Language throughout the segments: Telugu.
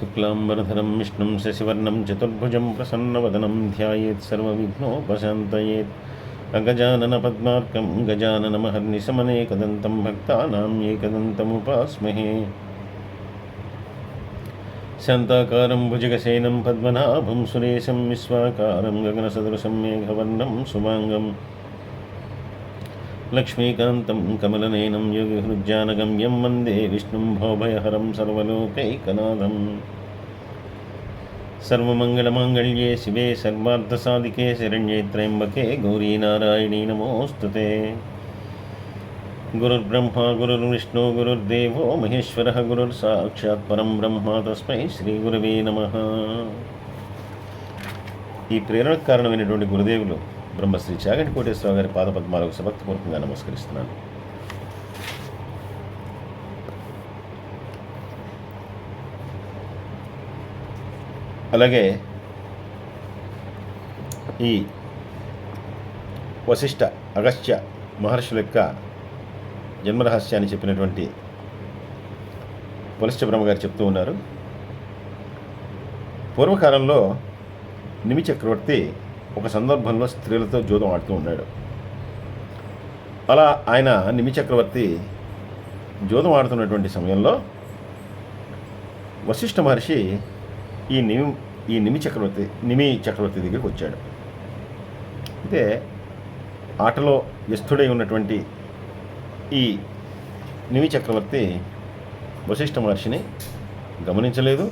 शुक्लाम्बरधरं विष्णुं शशिवर्णं चतुर्भुजं प्रसन्नवदनं ध्यायेत् सर्वविघ्नोपशान्तयेत्। अगजाननपद्मार्कं गजाननमहर्निशमनेकदन्तं भक्तानां एकदन्तमुपास्महे। शान्ताकारं भुजगशयनं पद्मनाभं सुरेशं विश्वाकारं गगनसदृशं मेघवर्णं शुभाङ्गम्। లక్ష్మీకాంతం కమలనయనం యోగిహృజ్జానగమ్యం వందే విష్ణుం భోభయహరం సర్వలోకైకనాథం సర్వమంగళమాంగళ్యే శివే సర్వార్థసాధికే శరణ్యే త్రయంబకే గౌరీనారాయణీ నారాయణీ నమోస్తుతే గురుర్బ్రహ్మ గురుర్విష్ణు గురుర్దేవో మహేశ్వర గురుర్సాక్షాత్ పరం బ్రహ్మ తస్మై శ్రీ గురవే నమ ఈ ప్రేరణకు కారణమైనటువంటి గురుదేవులు బ్రహ్మశ్రీ చాగంటి కోటేశ్వర గారి పాదపద్మాలకు సభక్తిపూర్వకంగా నమస్కరిస్తున్నాను. అలాగే ఈ వశిష్ఠ అగస్త్య మహర్షుల యొక్క జన్మరహస్యాన్ని చెప్పినటువంటి వశిష్ఠ బ్రహ్మగారు చెప్తూ ఉన్నారు. పూర్వకాలంలో నిమి చక్రవర్తి ఒక సందర్భంలో స్త్రీలతో జూదం ఆడుతూ ఉన్నాడు. అలా ఆయన నిమి చక్రవర్తి జూదం ఆడుతున్నటువంటి సమయంలో వశిష్ఠ మహర్షి ఈ నిమి ఈ నిమి చక్రవర్తి నిమి చక్రవర్తి దగ్గరికి వచ్చాడు. అయితే ఆటలో వ్యస్తుడై ఉన్నటువంటి ఈ నిమి చక్రవర్తి వశిష్ఠ మహర్షిని గమనించలేదు.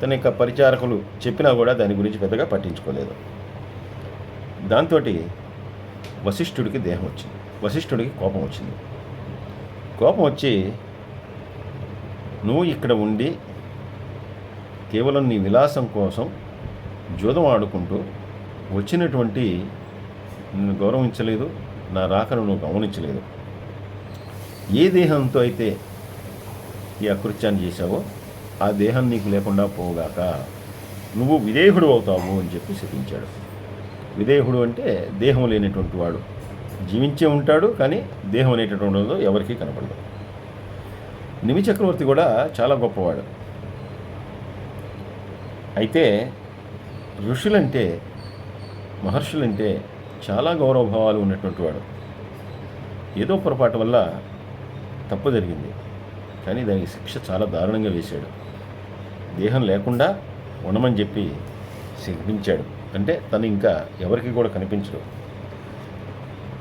తన యొక్క పరిచారకులు చెప్పినా కూడా దాని గురించి పెద్దగా పట్టించుకోలేదు. దాంతో వశిష్ఠుడికి దేహం వచ్చింది. వశిష్ఠుడికి కోపం వచ్చింది. కోపం వచ్చి నువ్వు ఇక్కడ ఉండి కేవలం నీ విలాసం కోసం జూదం ఆడుకుంటూ వచ్చినటువంటి నిన్ను గౌరవించలేదు నా రాకను నువ్వు గమనించలేదు. ఏ దేహంతో అయితే ఈ అకృత్యాన్ని చేశావో ఆ దేహం నీకు లేకుండా పోగాక నువ్వు విదేహుడు అవుతావు అని చెప్పి శపించాడు. విదేహుడు అంటే దేహం లేనటువంటి వాడు. జీవించే ఉంటాడు కానీ దేహం అనేటటువంటి ఎవరికీ కనపడదు నిమి చక్రవర్తి కూడా చాలా గొప్పవాడు. అయితే ఋషులంటే మహర్షులంటే చాలా గౌరవభావాలు ఉన్నటువంటి వాడు. ఏదో పొరపాటు వల్ల తప్పు జరిగింది. కానీ దానికి శిక్ష చాలా దారుణంగా వేశాడు. దేహం లేకుండా ఉండమని చెప్పి శిక్షించాడు అంటే తను ఇంకా ఎవరికి కూడా కనిపించడు.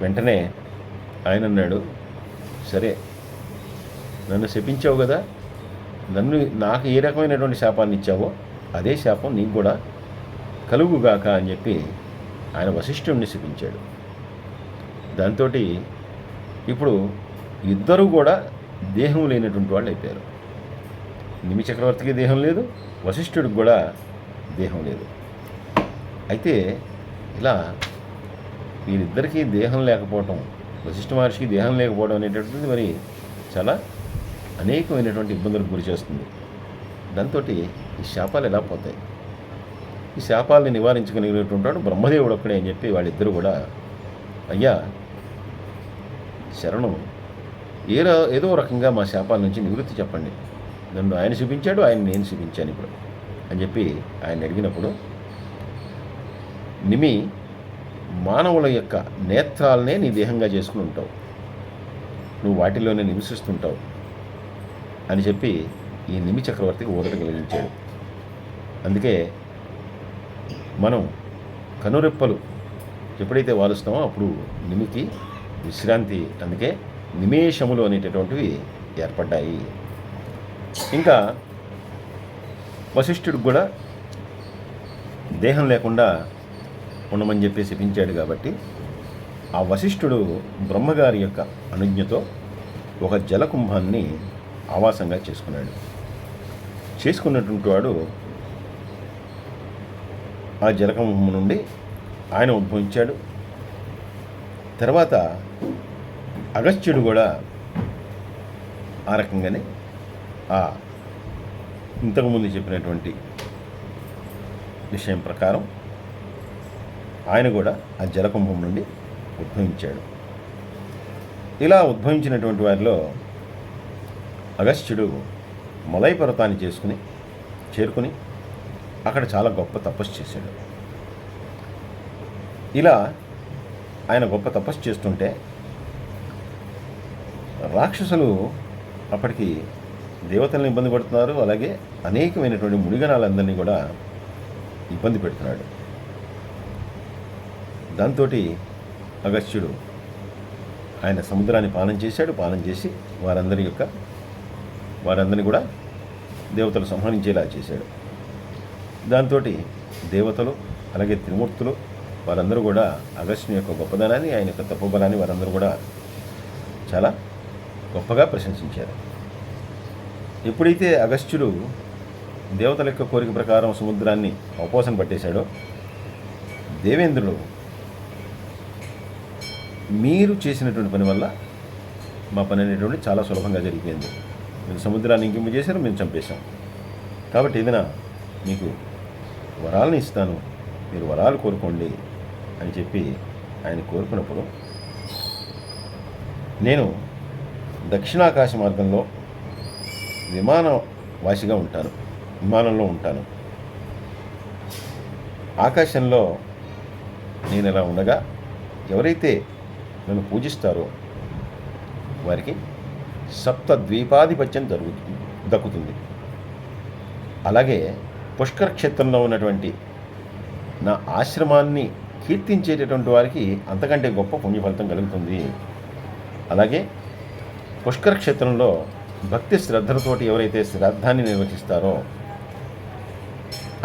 వెంటనే ఆయన అన్నాడు సరే నన్ను శపించావు కదా నన్ను నాకు ఏ రకమైనటువంటి శాపాన్ని ఇచ్చావో అదే శాపం నీకు కూడా కలుగుగాక అని చెప్పి ఆయన వశిష్ఠుడిని శపించాడు. దాంతో ఇప్పుడు ఇద్దరు కూడా దేహం లేనటువంటి వాళ్ళు అయిపోయారు. నిమి చక్రవర్తికి దేహం లేదు వశిష్ఠుడికి కూడా దేహం లేదు. అయితే ఇలా వీరిద్దరికీ దేహం లేకపోవటం వశిష్ఠ మహర్షికి దేహం లేకపోవడం అనేటటువంటిది మరి చాలా అనేకమైనటువంటి ఇబ్బందులకు గురి చేస్తుంది. దాంతో ఈ శాపాలు ఎలా పోతాయి? ఈ శాపాలని నివారించగలిగినటువంటి వాడు బ్రహ్మదేవుడు ఒక్కడే అని చెప్పి వాళ్ళిద్దరూ కూడా అయ్యా శరణం ఏ ఏదో రకంగా మా శాపాల నుంచి నివృత్తి చెప్పండి. నన్ను ఆయన చూపించాడు ఆయన నేను చూపించాను ఇప్పుడు అని చెప్పి ఆయన అడిగినప్పుడు నిమి మానవుల యొక్క నేత్రాలనే నీ దేహంగా చేసుకుని ఉంటావు. నువ్వు వాటిలోనే నివసిస్తుంటావు అని చెప్పి ఈ నిమి చక్రవర్తికి ఊరట కలిగించాడు. అందుకే మనం కనురెప్పలు ఎప్పుడైతే వాలుస్తామో అప్పుడు నిమికి విశ్రాంతి అందుకే నిమేషములు అనేటటువంటివి ఏర్పడ్డాయి. ఇంకా వశిష్ఠుడికి కూడా దేహం లేకుండా ఉండమని చెప్పి శపించాడు కాబట్టి ఆ వశిష్ఠుడు బ్రహ్మగారి యొక్క అనుజ్ఞతో ఒక జలకుంభాన్ని ఆవాసంగా చేసుకున్నాడు. చేసుకున్నటువంటి వాడు ఆ జలకుంభం నుండి ఆయన ఉద్భవించాడు. తర్వాత అగస్త్యుడు కూడా ఆ రకంగానే ఆ ఇంతకుముందు చెప్పినటువంటి విషయం ప్రకారం ఆయన కూడా ఆ జలకుంభం నుండి ఉద్భవించాడు. ఇలా ఉద్భవించినటువంటి వారిలో అగస్త్యుడు మలై పర్వతాన్ని చేసుకుని చేరుకుని అక్కడ చాలా గొప్ప తపస్సు చేశాడు. ఇలా ఆయన గొప్ప తపస్సు చేస్తుంటే రాక్షసులు అప్పటికి దేవతలను ఇబ్బంది పడుతున్నారు. అలాగే అనేకమైనటువంటి మునిగణాలందరినీ కూడా ఇబ్బంది పెడుతున్నాడు. దాంతో అగస్త్యుడు ఆయన సముద్రాన్ని పానం చేశాడు. పానం చేసి వారందరి యొక్క వారందరినీ కూడా దేవతలు సంహరించేలా చేశాడు. దాంతో దేవతలు అలాగే త్రిమూర్తులు వారందరూ కూడా అగస్త్యుని యొక్క గొప్పదనాన్ని ఆయన యొక్క తప్పుబలాన్ని వారందరూ కూడా చాలా గొప్పగా ప్రశంసించారు. ఎప్పుడైతే అగస్త్యుడు దేవతల యొక్క కోరిక ప్రకారం సముద్రాన్ని అవపోసన పట్టేశాడో దేవేంద్రుడు మీరు చేసినటువంటి పని వల్ల మా పని అనేటువంటి చాలా సులభంగా జరిగిపోయింది. మీరు సముద్రాన్ని ఇంకింపు చేశారు మేము చంపేశాం. కాబట్టి ఏదైనా మీకు వరాలను ఇస్తాను మీరు వరాలు కోరుకోండి అని చెప్పి ఆయన కోరుకున్నప్పుడు నేను దక్షిణాకాశ మార్గంలో విమాన వాసిగా ఉంటాను విమానంలో ఉంటాను. ఆకాశంలో నేను ఇలా ఉండగా ఎవరైతే నన్ను పూజిస్తారో? వారికి సప్త ద్వీపాధిపత్యం జరుగుతుంది దక్కుతుంది. అలాగే పుష్కర క్షేత్రంలో ఉన్నటువంటి నా ఆశ్రమాన్ని కీర్తించేటటువంటి వారికి అంతకంటే గొప్ప పుణ్యఫలితం కలుగుతుంది. అలాగే పుష్కర క్షేత్రంలో భక్తి శ్రద్ధలతోటి ఎవరైతే శ్రాద్ధాన్ని నిర్వహిస్తారో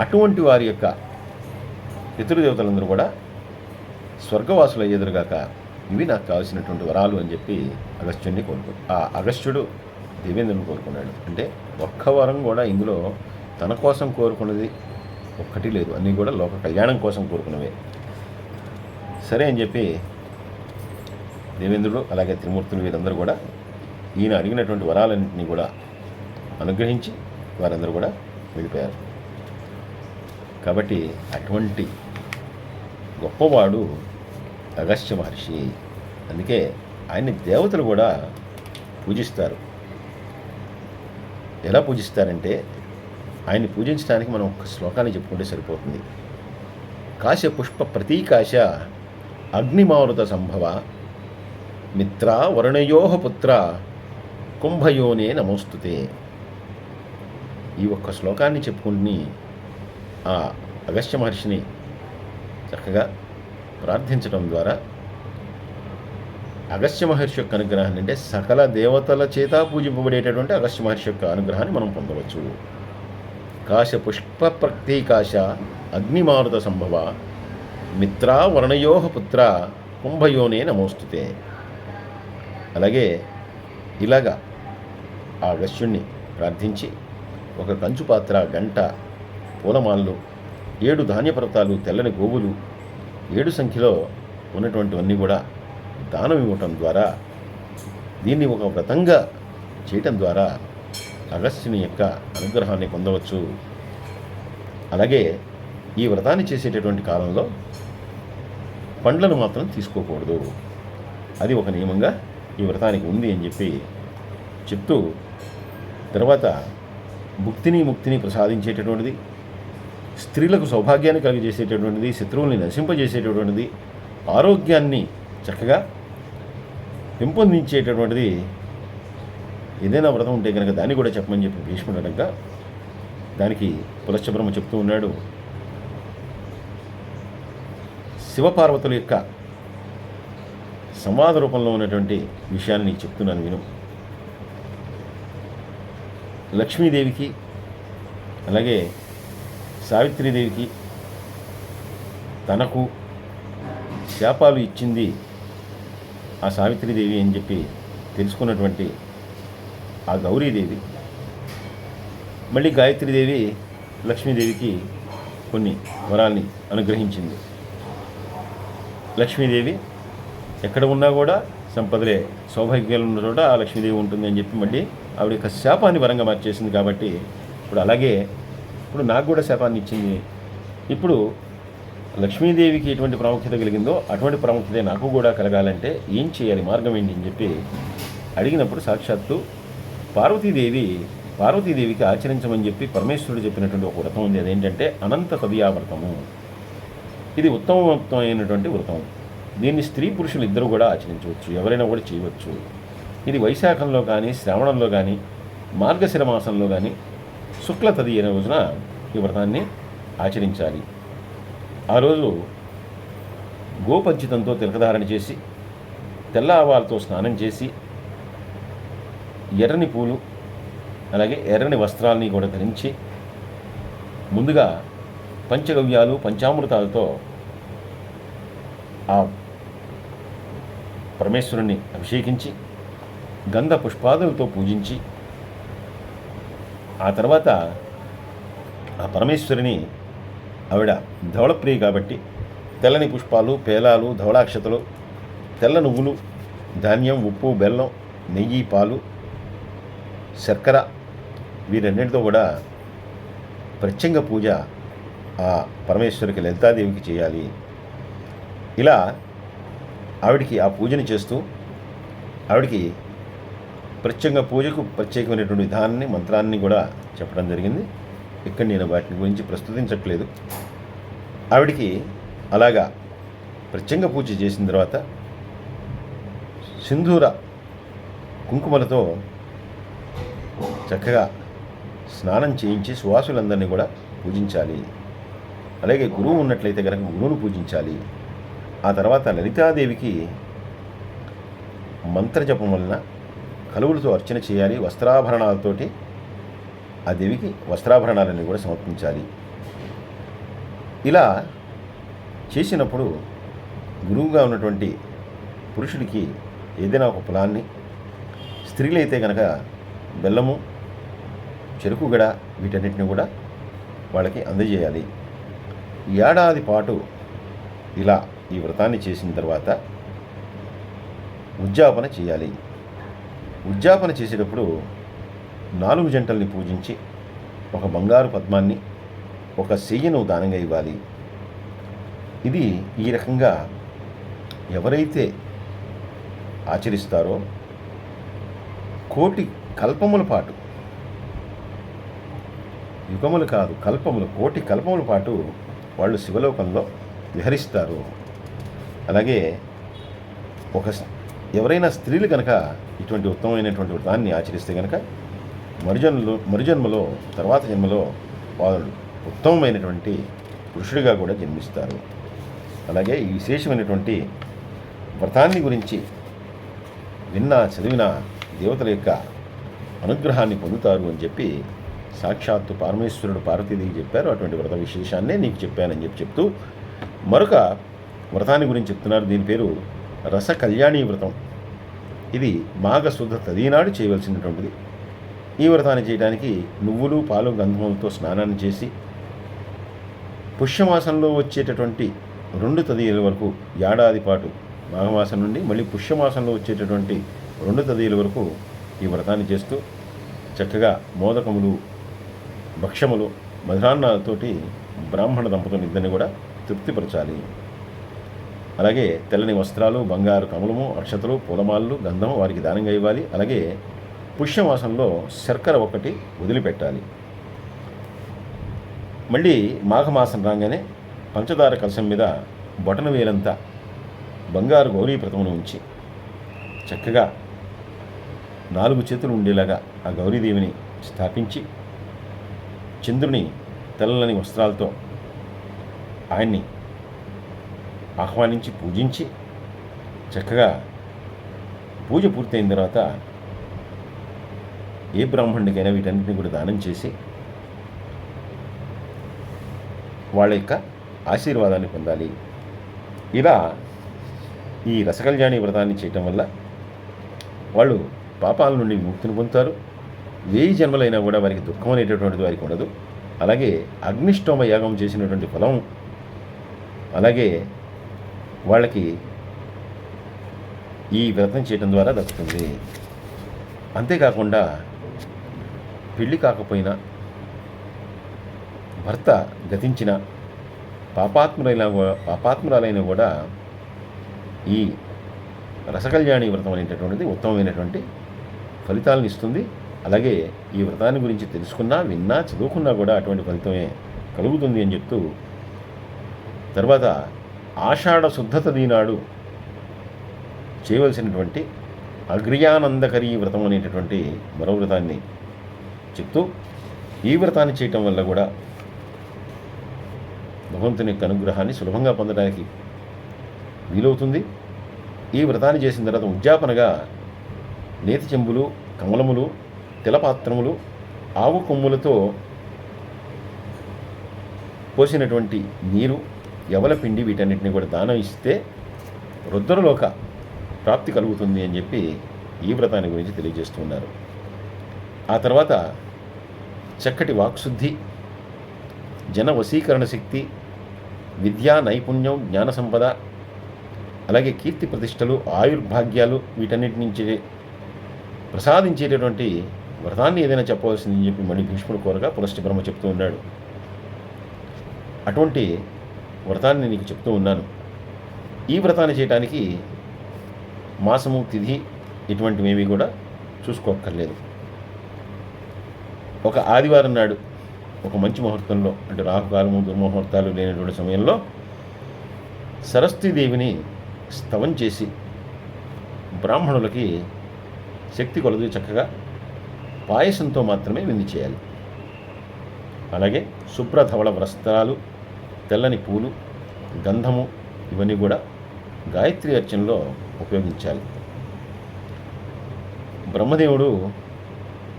అటువంటి వారి యొక్క పితృదేవతలందరూ కూడా స్వర్గవాసులు ఎదురుగాక ఇవి నాకు కావాల్సినటువంటి వరాలు అని చెప్పి అగస్త్యుడిని కోరుకు ఆ అగస్త్యుడు దేవేంద్రుని కోరుకున్నాడు. అంటే ఒక్క వరం కూడా ఇందులో తన కోసం కోరుకున్నది ఒక్కటి లేదు. అన్నీ కూడా లోక కళ్యాణం కోసం కోరుకున్నవే. సరే అని చెప్పి దేవేంద్రుడు అలాగే త్రిమూర్తులు వీరందరూ కూడా ఈయన అడిగినటువంటి వరాలన్నింటినీ కూడా అనుగ్రహించి వారందరూ కూడా వెళ్ళిపోయారు. కాబట్టి అటువంటి గొప్పవాడు అగస్త్య మహర్షి. అందుకే ఆయన్ని దేవతలు కూడా పూజిస్తారు. ఎలా పూజిస్తారంటే ఆయన్ని పూజించడానికి మనం ఒక శ్లోకాన్ని చెప్పుకుంటే సరిపోతుంది. కాశ పుష్ప ప్రతీకాశ అగ్నిమారుత సంభవ మిత్ర వరుణయో పుత్ర కుంభయోనే నమోస్తుతే. ఈ ఒక్క శ్లోకాన్ని చెప్పుకుని ఆ అగస్త్య మహర్షిని చక్కగా ప్రార్థించడం ద్వారా అగస్త్య మహర్షి యొక్క అనుగ్రహాన్ని అంటే సకల దేవతల చేత పూజింపబడేటటువంటి అగస్త్య మహర్షి యొక్క అనుగ్రహాన్ని మనం పొందవచ్చు. కాశ పుష్ప ప్రతీకాశ అగ్నిమారుత సంభవ మిత్ర వర్ణయోహ పుత్ర కుంభయోనే నమోస్తుతే. అలాగే ఇలాగా ఆ అగస్త్యుణ్ణి ప్రార్థించి ఒక కంచు పాత్ర గంట పూలమాలలు ఏడు ధాన్యపర్వతాలు తెల్లని గోవులు ఏడు సంఖ్యలో ఉన్నటువంటివన్నీ కూడా దానం ఇవ్వటం ద్వారా దీన్ని ఒక వ్రతంగా చేయటం ద్వారా అగస్త్యుని యొక్క అనుగ్రహాన్ని పొందవచ్చు. అలాగే ఈ వ్రతాన్ని చేసేటటువంటి కాలంలో పండ్లను మాత్రం తీసుకోకూడదు. అది ఒక నియమంగా ఈ వ్రతానికి ఉంది అని చెప్పి చెప్తూ తర్వాత భుక్తిని ముక్తిని ప్రసాదించేటటువంటిది స్త్రీలకు సౌభాగ్యాన్ని కలిగజేసేటటువంటిది శత్రువుల్ని నశింపజేసేటటువంటిది ఆరోగ్యాన్ని చక్కగా పెంపొందించేటటువంటిది ఏదైనా వ్రతం ఉంటే కనుక దాన్ని కూడా చెప్పమని చెప్పి భీష్ముడు అనగా దానికి పులశ్చబ్రహ్మ చెప్తూ ఉన్నాడు. శివపార్వతుల యొక్క సంవాద రూపంలో ఉన్నటువంటి విషయాన్ని నీకు చెప్తున్నాను విను. లక్ష్మీదేవికి అలాగే సావిత్రీదేవికి తనకు శాపాలు ఇచ్చింది ఆ సావిత్రీదేవి అని చెప్పి తెలుసుకున్నటువంటి ఆ గౌరీదేవి. మళ్ళీ గాయత్రీదేవి లక్ష్మీదేవికి కొన్ని వరాల్ని అనుగ్రహించింది. లక్ష్మీదేవి ఎక్కడ ఉన్నా కూడా సంపదలే సౌభాగ్యాలు ఉన్న చోట ఆ లక్ష్మీదేవి ఉంటుంది అని చెప్పి మళ్ళీ ఆవిడ యొక్క శాపాన్ని వరంగా మార్చేసింది కాబట్టి ఇప్పుడు అలాగే ఇప్పుడు నాకు కూడా శాపాన్ని ఇచ్చింది. ఇప్పుడు లక్ష్మీదేవికి ఎటువంటి ప్రాముఖ్యత కలిగిందో అటువంటి ప్రాముఖ్యత నాకు కూడా కలగాలంటే ఏం చేయాలి? మార్గం ఏంటి అని చెప్పి అడిగినప్పుడు సాక్షాత్తు పార్వతీదేవి పార్వతీదేవికి ఆచరించమని చెప్పి పరమేశ్వరుడు చెప్పినటువంటి ఒక వ్రతం ఉంది. అదేంటంటే అనంత తదియా వ్రతము ఇది ఉత్తమమైనటువంటి వ్రతం. దీన్ని స్త్రీ పురుషులు ఇద్దరు కూడా ఆచరించవచ్చు. ఎవరైనా కూడా చేయవచ్చు. ఇది వైశాఖంలో కానీ శ్రావణంలో కానీ మార్గశిర మాసంలో కానీ శుక్ల తదియ రోజున ఈ వ్రతాన్ని ఆచరించాలి. ఆ రోజు గోపంచితంతో తిలకధారణ చేసి తెల్ల ఆవాలతో స్నానం చేసి ఎర్రని పూలు అలాగే ఎర్రని వస్త్రాలని కూడా ధరించి ముందుగా పంచగవ్యాలు పంచామృతాలతో ఆ పరమేశ్వరుణ్ణి అభిషేకించి గంధ పుష్పాదులతో పూజించి ఆ తర్వాత ఆ పరమేశ్వరిని ఆవిడ ధవళప్రియ కాబట్టి తెల్లని పుష్పాలు పేలాలు ధవళాక్షతలు తెల్ల నువ్వులు ధాన్యం ఉప్పు బెల్లం నెయ్యి పాలు శర్కర వీరన్నిటితో కూడా ప్రత్యంగ పూజ ఆ పరమేశ్వరికి లలితాదేవికి చేయాలి. ఇలా ఆవిడికి ఆ పూజని చేస్తూ ఆవిడికి ప్రత్యేకంగా పూజకు ప్రత్యేకమైనటువంటి విధానాన్ని మంత్రాన్ని కూడా చెప్పడం జరిగింది. ఇక్కడ నేను వాటిని గురించి ప్రస్తుతించట్లేదు. ఆవిడికి అలాగా ప్రత్యేకంగా పూజ చేసిన తర్వాత సింధూర కుంకుమలతో చక్కగా స్నానం చేయించి సువాసులందరినీ కూడా పూజించాలి. అలాగే గురువు ఉన్నట్లయితే కనుక గురువును పూజించాలి. ఆ తర్వాత లలితాదేవికి మంత్రజపం వలన కలువులతో అర్చన చేయాలి. వస్త్రాభరణాలతోటి ఆ దేవికి వస్త్రాభరణాలన్నీ కూడా సమర్పించాలి. ఇలా చేసినప్పుడు గురువుగా ఉన్నటువంటి పురుషుడికి ఏదైనా ఒక పొలాన్ని స్త్రీలైతే కనుక బెల్లము చెరుకు గడ వీటన్నిటిని కూడా వాళ్ళకి అందజేయాలి. ఏడాది పాటు ఇలా ఈ వ్రతాన్ని చేసిన తర్వాత ఉద్యాపన చేయాలి. ఉద్యాపన చేసేటప్పుడు నాలుగు జంటల్ని పూజించి ఒక బంగారు పద్మాన్ని ఒక సెయ్యను దానంగా ఇవ్వాలి. ఇది ఈ రకంగా ఎవరైతే ఆచరిస్తారో కోటి కల్పముల పాటు యుగములు కాదు కల్పములు కోటి కల్పముల పాటు వాళ్ళు శివలోకంలో విహరిస్తారు. అలాగే ఒక ఎవరైనా స్త్రీలు కనుక ఇటువంటి ఉత్తమమైనటువంటి వ్రతాన్ని ఆచరిస్తే కనుక మరుజన్మలో మరుజన్మలో తర్వాత జన్మలో వాళ్ళు ఉత్తమమైనటువంటి పురుషుడిగా కూడా జన్మిస్తారు. అలాగే ఈ విశేషమైనటువంటి వ్రతాన్ని గురించి విన్నా చదివిన దేవతల యొక్క అనుగ్రహాన్ని పొందుతారు అని చెప్పి సాక్షాత్తు పరమేశ్వరుడు పార్వతీదేవి చెప్పారు. అటువంటి వ్రత విశేషాన్నే నీకు చెప్పానని చెప్పి చెప్తూ మరొక వ్రతాన్ని గురించి చెప్తున్నారు. దీని పేరు రస కళ్యాణీ వ్రతం ఇది మాఘశుద్ధ తదీనాడు చేయవలసినటువంటిది. ఈ వ్రతాన్ని చేయడానికి నువ్వులు పాలు గంధములతో స్నానాన్ని చేసి పుష్యమాసంలో వచ్చేటటువంటి రెండు తదియల వరకు ఏడాది పాటు మాఘమాసం నుండి మళ్ళీ పుష్యమాసంలో వచ్చేటటువంటి రెండు తదియల వరకు ఈ వ్రతాన్ని చేస్తూ చక్కగా మోదకములు భక్ష్యములు మధురాన్నాలతోటి బ్రాహ్మణ దంపతులు ఇద్దరిని కూడా తృప్తిపరచాలి. అలాగే తెల్లని వస్త్రాలు బంగారు కమలము అక్షతలు పూలమాలలు గంధము వారికి దానంగా ఇవ్వాలి. అలాగే పుష్యమాసంలో శర్కర ఒకటి వదిలిపెట్టాలి. మళ్ళీ మాఘమాసం రాగానే పంచదార కలశం మీద బొటన వేలంతా బంగారు గౌరీ ప్రతిమను ఉంచి చక్కగా నాలుగు చేతులు ఉండేలాగా ఆ గౌరీదేవిని స్థాపించి చంద్రుని తెల్లని వస్త్రాలతో ఆయన్ని ఆహ్వానించి పూజించి చక్కగా పూజ పూర్తయిన తర్వాత ఏ బ్రాహ్మణుడికైనా వీటన్నిటిని కూడా దానం చేసి వాళ్ళ యొక్క ఆశీర్వాదాన్ని పొందాలి. ఇలా ఈ రసకల్యాణి వ్రతాన్ని చేయటం వల్ల వాళ్ళు పాపాల నుండి ముక్తిని పొందుతారు. వేయి జన్మలైనా కూడా వారికి దుఃఖం అనేటటువంటిది వారికి ఉండదు. అలాగే అగ్నిష్టోమ యాగం చేసినటువంటి ఫలం అలాగే వాళ్ళకి ఈ వ్రతం చేయడం ద్వారా దక్కుతుంది. అంతేకాకుండా పెళ్ళి కాకపోయినా భర్త గతించిన పాపాత్ములైన వా- పాపాత్మురాలైన కూడా ఈ రసకల్యాణి వ్రతం అనేటటువంటిది ఉత్తమమైనటువంటి ఫలితాలను ఇస్తుంది. అలాగే ఈ వ్రతాన్ని గురించి తెలుసుకున్నా విన్నా చదువుకున్నా కూడా అటువంటి ఫలితమే కలుగుతుంది అని చెప్తూ తర్వాత ఆషాఢ శుద్ధత దీనాడు చేయవలసినటువంటి అగ్రియానందకరీ వ్రతం అనేటటువంటి మరో వ్రతాన్ని చెప్తూ ఈ వ్రతాన్ని చేయటం వల్ల కూడా భగవంతుని యొక్క అనుగ్రహాన్ని సులభంగా పొందడానికి వీలవుతుంది. ఈ వ్రతాన్ని చేసిన తర్వాత ఉద్యాపనగా నేతి చెంబులు కమలములు తిలపాత్రములు ఆవు కొమ్ములతో పోసినటువంటి నీరు ఎవల పిండి వీటన్నిటిని కూడా దానం ఇస్తే రుద్రలోక ప్రాప్తి కలుగుతుంది అని చెప్పి ఈ వ్రతాన్ని గురించి తెలియజేస్తున్నారు ఆ తర్వాత చక్కటి వాక్శుద్ధి జన వశీకరణ శక్తి విద్యా నైపుణ్యం జ్ఞాన సంపద అలాగే కీర్తి ప్రతిష్టలు ఆయుర్భాగ్యాలు వీటన్నిటి నుంచి ప్రసాదించేటటువంటి వ్రతాన్ని ఏదైనా చెప్పవలసిందని చెప్పి మళ్ళీ భీష్ముడు కోరగా పులస్టి బ్రహ్మ చెప్తూ ఉన్నాడు. అటువంటి వ్రతాన్ని నీకు చెప్తూ ఉన్నాను. ఈ వ్రతాన్ని చేయడానికి మాసము తిథి ఇటువంటివేవి కూడా చూసుకోక్కర్లేదు. ఒక ఆదివారం నాడు ఒక మంచి ముహూర్తంలో అంటే రాహుకాలము దుర్ముహూర్తాలు లేనటువంటి సమయంలో సరస్వతీదేవిని స్తవం చేసి బ్రాహ్మణులకి శక్తి కొలది చక్కగా పాయసంతో మాత్రమే విందు చేయాలి. అలాగే శుభ్రధవళ వస్త్రాలు తెల్లని పూలు గంధము ఇవన్నీ కూడా గాయత్రి అర్చనలో ఉపయోగించాలి. బ్రహ్మదేవుడు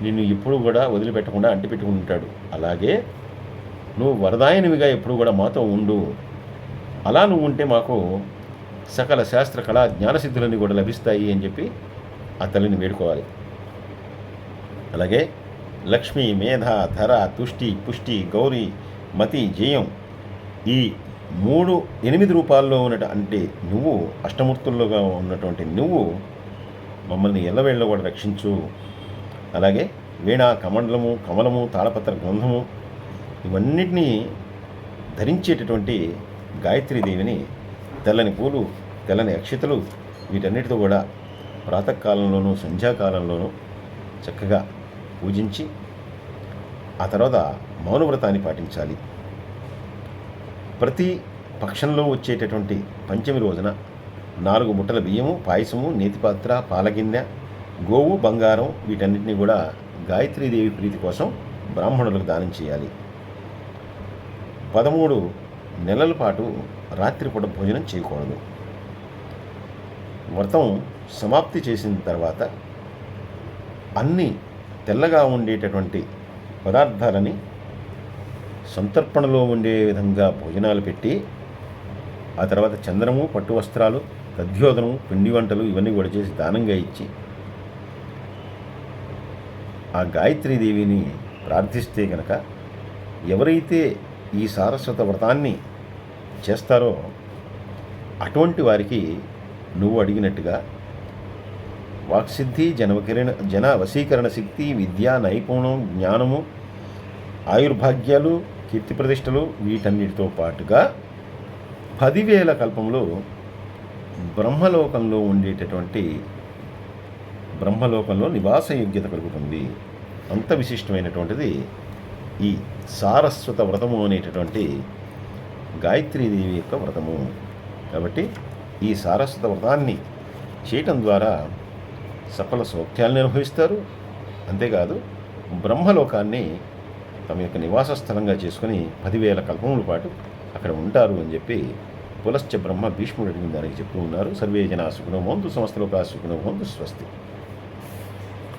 నిన్ను ఎప్పుడు కూడా వదిలిపెట్టకుండా అంటిపెట్టుకుని ఉంటాడు అలాగే నువ్వు వరదాయనివిగా ఎప్పుడు కూడా మాతో ఉండు. అలా నువ్వు ఉంటే మాకు సకల శాస్త్ర కళా జ్ఞానసిద్ధులన్నీ కూడా లభిస్తాయి అని చెప్పి ఆ తల్లిని వేడుకోవాలి. అలాగే లక్ష్మి మేధ ధర తుష్టి పుష్టి గౌరీ మతి జయం ఈ మూడు ఎనిమిది రూపాల్లో ఉన్నట అంటే నువ్వు అష్టమూర్తుల్లోగా ఉన్నటువంటి నువ్వు మమ్మల్ని ఎల్లవేళ్ళ కూడా రక్షించు. అలాగే వీణ కమండలము కమలము తాళపత్ర గ్రంథము ఇవన్నిటినీ ధరించేటటువంటి గాయత్రీదేవిని తెల్లని పూలు తెల్లని అక్షతలు వీటన్నిటితో కూడా ప్రాతకాలంలోనూ సంధ్యాకాలంలోనూ చక్కగా పూజించి ఆ తర్వాత మౌనవ్రతాన్ని పాటించాలి. ప్రతి పక్షంలో వచ్చేటటువంటి పంచమి రోజున నాలుగు ముట్టల బియ్యము పాయసము నేతిపాత్ర పాలగిన్నె గోవు బంగారం వీటన్నిటిని కూడా గాయత్రీదేవి ప్రీతి కోసం బ్రాహ్మణులకు దానం చేయాలి. పదమూడు నెలల పాటు రాత్రిపూట భోజనం చేయకూడదు. వ్రతం సమాప్తి చేసిన తర్వాత అన్ని తెల్లగా ఉండేటటువంటి పదార్థాలని సంతర్పణలో ఉండే విధంగా భోజనాలు పెట్టి ఆ తర్వాత చంద్రము పట్టు వస్త్రాలు దధ్యోదనం పిండి వంటలు ఇవన్నీ కూడా చేసి దానంగా ఇచ్చి ఆ గాయత్రీదేవిని ప్రార్థిస్తే కనుక ఎవరైతే ఈ సారస్వత వ్రతాన్ని చేస్తారో అటువంటి వారికి నువ్వు అడిగినట్టుగా వాక్సిద్ధి జనవకిరణ జన వశీకరణ శక్తి విద్య నైపుణ్యం జ్ఞానము ఆయుర్భాగ్యాలు కీర్తి ప్రతిష్టలు వీటన్నిటితో పాటుగా పదివేల కల్పంలో బ్రహ్మలోకంలో ఉండేటటువంటి బ్రహ్మలోకంలో నివాస యోగ్యత కలుగుతుంది. అంత విశిష్టమైనటువంటిది ఈ సారస్వత వ్రతము అనేటటువంటి గాయత్రీదేవి యొక్క వ్రతము. కాబట్టి ఈ సారస్వత వ్రతాన్ని చేయటం ద్వారా సకల సౌఖ్యాలను అనుభవిస్తారు. అంతేకాదు బ్రహ్మలోకాన్ని తమ యొక్క నివాస స్థలంగా చేసుకుని పదివేల కల్పముల పాటు అక్కడ ఉంటారు అని చెప్పి పులశ్చ బ్రహ్మ భీష్ముడు అడిగిన దానికి చెప్తూ ఉన్నారు. సర్వే జనా సుగుణం మోంతు సంస్థలో సుఖనో మోంతు స్వస్తి.